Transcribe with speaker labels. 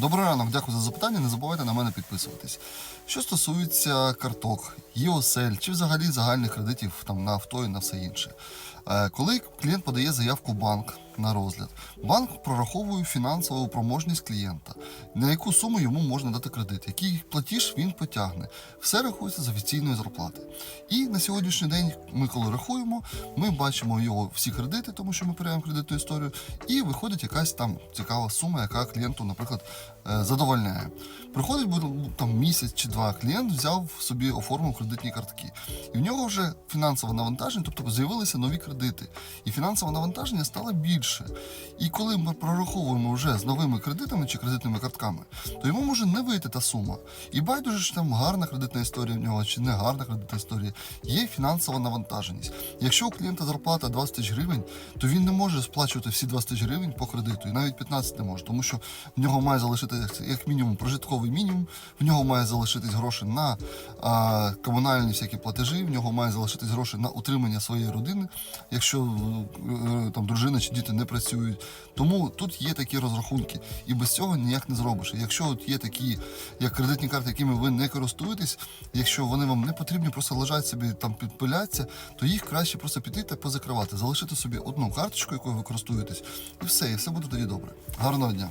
Speaker 1: Добрий ранок, дякую за запитання. Не забувайте на мене підписуватись. Що стосується карток, ЄОСЕЛь чи взагалі загальних кредитів там, на авто і на все інше. Е, Коли клієнт подає заявку банк на розгляд, банк прораховує фінансову проможність клієнта, на яку суму йому можна дати кредит, який платіж він потягне. Все рахується з офіційної зарплати. І на сьогоднішній день ми, коли рахуємо, ми бачимо його всі кредити, тому що ми перевіряємо кредитну історію, і виходить якась там цікава сума, яка клієнту, наприклад, задовольняє. Приходить там місяць чи два, клієнт взяв собі оформив кредитні картки, і в нього вже фінансове навантаження, тобто з'явилися нові кредити, і фінансове навантаження стало більше. І коли ми прораховуємо вже з новими кредитами чи кредитними картками, то йому може не вийти та сума. І байдуже, чи там гарна кредитна історія в нього, чи не гарна кредитна історія, є фінансова навантаженість. Якщо у клієнта зарплата 20 тисяч гривень, то він не може сплачувати всі 20 тисяч гривень по кредиту, і навіть 15 не може, тому що в нього має залишитися як мінімум прожитковий мінімум, в нього має залишитись гроші на а, комунальні всякі платежі, в нього має залишитись гроші на утримання своєї родини, якщо е, там дружина чи діти не працюють. Тому тут є такі розрахунки, і без цього ніяк не зробиш. Якщо от є такі, як кредитні карти, якими ви не користуєтесь, якщо вони вам не потрібні, просто лежать собі там підпиляться, то їх краще просто піти та позакривати, залишити собі одну карточку, якою ви користуєтесь, і все, і все буде тоді добре. Гарного дня.